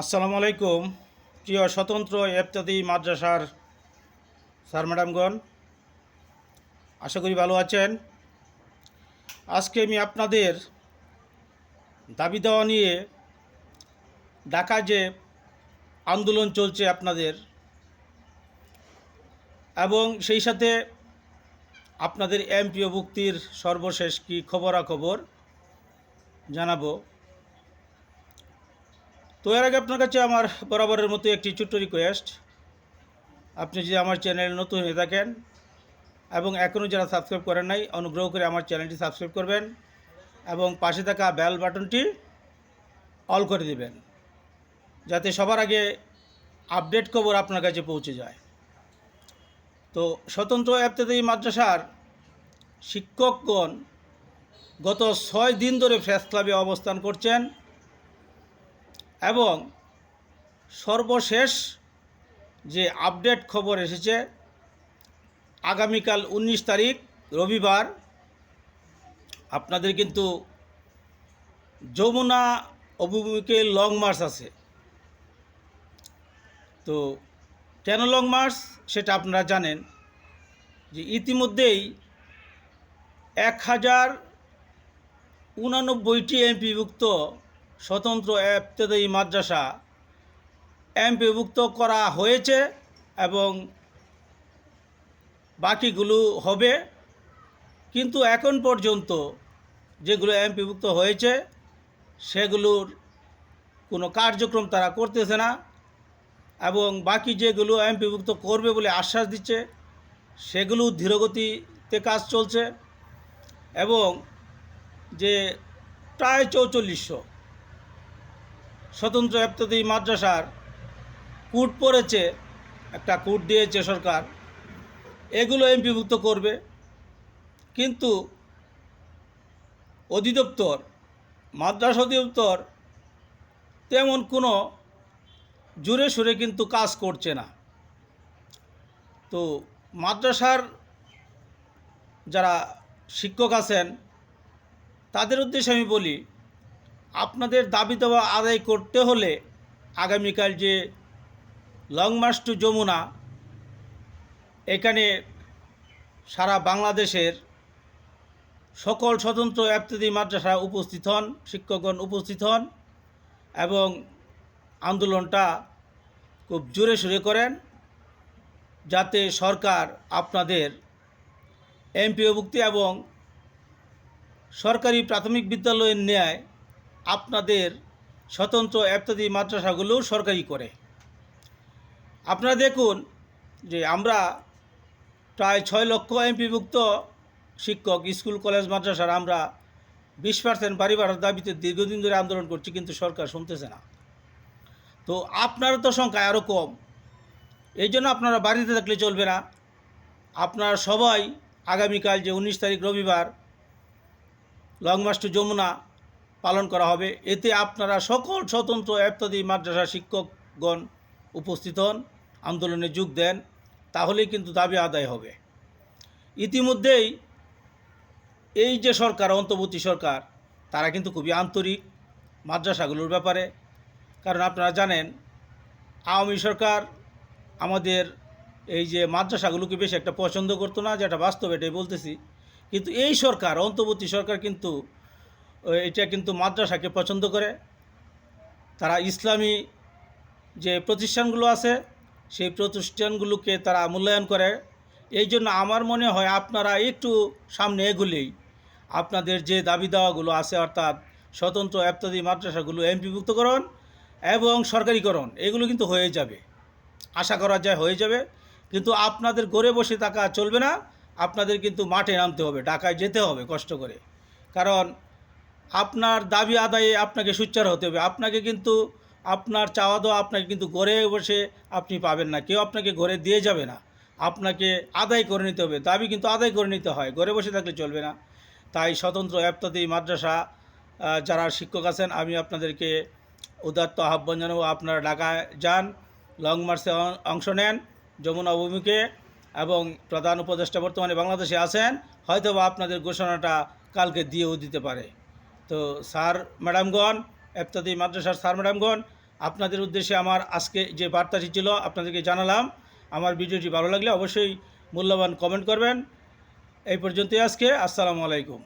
আসসালামু আলাইকুম। প্রিয় স্বতন্ত্র এফতাদি মাদ্রাসার স্যার ম্যাডামগণ, আশা করি ভালো আছেন। আজকে আমি আপনাদের দাবি দেওয়া নিয়ে ঢাকা যে আন্দোলন চলছে আপনাদের, এবং সেই সাথে আপনাদের এমপিও ভুক্তির সর্বশেষ কি খবরাখবর জানাব। তো এর আগে আপনার কাছে আমার বরাবরের মতো একটি ছোট্ট রিকোয়েস্ট আপনি যদি আমার চ্যানেল নতুন হয়ে থাকেন এবং এখনও যারা সাবস্ক্রাইব করেন নাই, অনুগ্রহ করে আমার চ্যানেলটি সাবস্ক্রাইব করবেন এবং পাশে থাকা বেল বাটনটি অল করে দিবেন, যাতে সবার আগে আপডেট খবর আপনার কাছে পৌঁছে যায়। তো স্বতন্ত্র এফতেদায়ী মাদ্রাসার শিক্ষকগণ গত ছয় দিন ধরে প্রেস ক্লাবে অবস্থান করছেন এবং সর্বশেষ যে আপডেট খবর এসেছে, আগামীকাল উনিশ তারিখ, রবিবার, আপনাদের কিন্তু যমুনা অভিমুখে লং মার্চ আছে। তো কেন লং মার্চ? সেটা আপনারা জানেন যে ইতিমধ্যেই এক হাজার উনানব্বইটি এমপিভুক্ত স্বতন্ত্র এফতেদায়ী মাদ্রাসা এমপিভুক্ত করা হয়েছে এবং বাকিগুলো হবে। কিন্তু এখন পর্যন্ত যেগুলো এমপিভুক্ত হয়েছে, সেগুলোর কোনো কার্যক্রম তারা করতেছে না এবং বাকি যেগুলো এমপিভুক্ত করবে বলে আশ্বাস দিচ্ছে, সেগুলো ধীরগতিতে কাজ চলছে এবং যে প্রায় চৌচল্লিশশো স্বতন্ত্র এফতদি মাদ্রাসার কুট পড়েছে একটা কুট দিয়েছে সরকার। এগুলো এমপিভুক্ত করবে। কিন্তু অধিদপ্তর, মাদ্রাসা অধিদপ্তর তেমন কোনো জোরে সুরে কিন্তু কাজ করছে না। তো মাদ্রাসার যারা শিক্ষক আছেন, তাদের উদ্দেশ্যে আমি বলি আপনাদের দাবি দেওয়া আদায় করতে হলে আগামীকাল যে লং মার্চ টু যমুনা, এখানে সারা বাংলাদেশের সকল স্বতন্ত্র এফতেদি মাদ্রাসা উপস্থিত হন, শিক্ষকগণ উপস্থিত হন এবং আন্দোলনটা খুব জোরে সোরে করেন যাতে সরকার আপনাদের এমপিওভুক্তি এবং সরকারি প্রাথমিক বিদ্যালয়ের ন্যায় আপনাদের স্বতন্ত্র এফতাদি মাদ্রাসাগুলো সরকারি করে। আপনারা দেখুন যে আমরা প্রায় ছয় লক্ষ এমপিভুক্ত শিক্ষক স্কুল, কলেজ, মাদ্রাসার আমরা বিশ পার্সেন্ট বাড়ি বাড়ার দাবিতে দীর্ঘদিন ধরে আন্দোলন করছি, কিন্তু সরকার শুনতেছে না। তো আপনারও তো সংখ্যা আরও কম। এই জন্য আপনারা বাড়িতে থাকলে চলবে না। আপনারা সবাই আগামীকাল যে উনিশ তারিখ রবিবার লং মার্চ টু যমুনা পালন করা হবে। এতে আপনারা সকল স্বতন্ত্র এফতাদি মাদ্রাসা শিক্ষকগণ উপস্থিত হন, আন্দোলনে যোগ দেন, তাহলেই কিন্তু দাবি আদায় হবে। ইতিমধ্যেই এই যে সরকার, অন্তর্বর্তী সরকার, তারা কিন্তু খুবই আন্তরিক মাদ্রাসাগুলোর ব্যাপারে। কারণ আপনারা জানেন, আওয়ামী সরকার আমাদের এই যে মাদ্রাসাগুলোকে বেশি একটা পছন্দ করতো না, যেটা বাস্তব এটাই বলতেছি। কিন্তু এই সরকার, অন্তর্বর্তী সরকার কিন্তু এটা কিন্তু মাদ্রাসাকে পছন্দ করে। তারা ইসলামী যে প্রতিষ্ঠানগুলো আছে, সেই প্রতিষ্ঠানগুলোকে তারা মূল্যায়ন করে। এই জন্য আমার মনে হয় আপনারা একটু সামনে এগুলেই। আপনাদের যে দাবি দাওয়াগুলো আছে, অর্থাৎ স্বতন্ত্র এফতাদি মাদ্রাসাগুলো এমপিভুক্তকরণ এবং সরকারিকরণ, এগুলো কিন্তু হয়ে যাবে। আশা করা যায় হয়ে যাবে। কিন্তু আপনাদের ঘরে বসে থাকা চলবে না। আপনাদের কিন্তু মাঠে নামতে হবে, ঢাকায় যেতে হবে কষ্ট করে। কারণ আপনার দাবি আদায়ে আপনাকে সুচ্চার হতে হবে। আপনাকে কিন্তু আপনার চাওয়া দেওয়া আপনাকে কিন্তু ঘরে বসে আপনি পাবেন না। কেউ আপনাকে ঘরে দিয়ে যাবে না। আপনাকে আদায় করে নিতে হবে। দাবি কিন্তু আদায় করে নিতে হয়। ঘরে বসে থাকলে চলবে না। তাই স্বতন্ত্র এফতাদি মাদ্রাসা যারা শিক্ষক আছেন, আমি আপনাদেরকে উদাত্ত আহ্বান জানাব। আপনারা ঢাকায় যান, লং মার্চে অংশ নেন যমুনা অভিমুখে এবং প্রধান উপদেষ্টা বর্তমানে বাংলাদেশে আছেন। হয়তো আপনাদের ঘোষণাটা কালকে দিয়েও দিতে পারে। তো স্যার, ম্যাডামগণ, এফতাদি মাদ্রাসার স্যার, ম্যাডামগণ, আপনাদের উদ্দেশ্যে আমার আজকে যে বার্তাটি ছিল আপনাদেরকে জানালাম। আমার ভিডিওটি ভালো লাগলে অবশ্যই মূল্যবান কমেন্ট করবেন। এই পর্যন্তই আজকে। আসসালামু আলাইকুম।